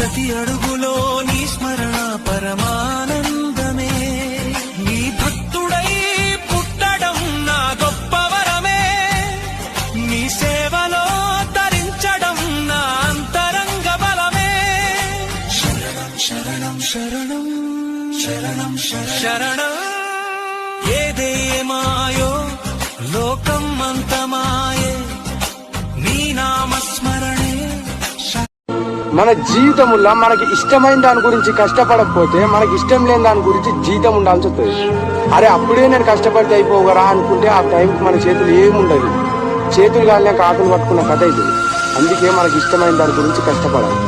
ప్రతి అడుగులో నీ స్మరణ పరమానందమే. నీ భక్తుడై పుట్టడం నా గొప్ప వరమే. నీ సేవలో తరించడం నా అంతరంగ బలమే. శరణం శరణం శరణం శరణం శరణం. ఏదేమాయో లోకం అంతమాయే. మన జీవితంలో మనకి ఇష్టమైన దాని గురించి కష్టపడకపోతే మనకి ఇష్టం లేని దాని గురించి జీతం ఉండాల్సి వస్తుంది. అరే అప్పుడే నేను కష్టపడితే అయిపోగరా అనుకుంటే ఆ టైంకి మన చేతులు ఏముండదు. చేతులు కాలనే కాకులు పట్టుకున్న కథ ఇది. అందుకే మనకి ఇష్టమైన దాని గురించి కష్టపడాలి.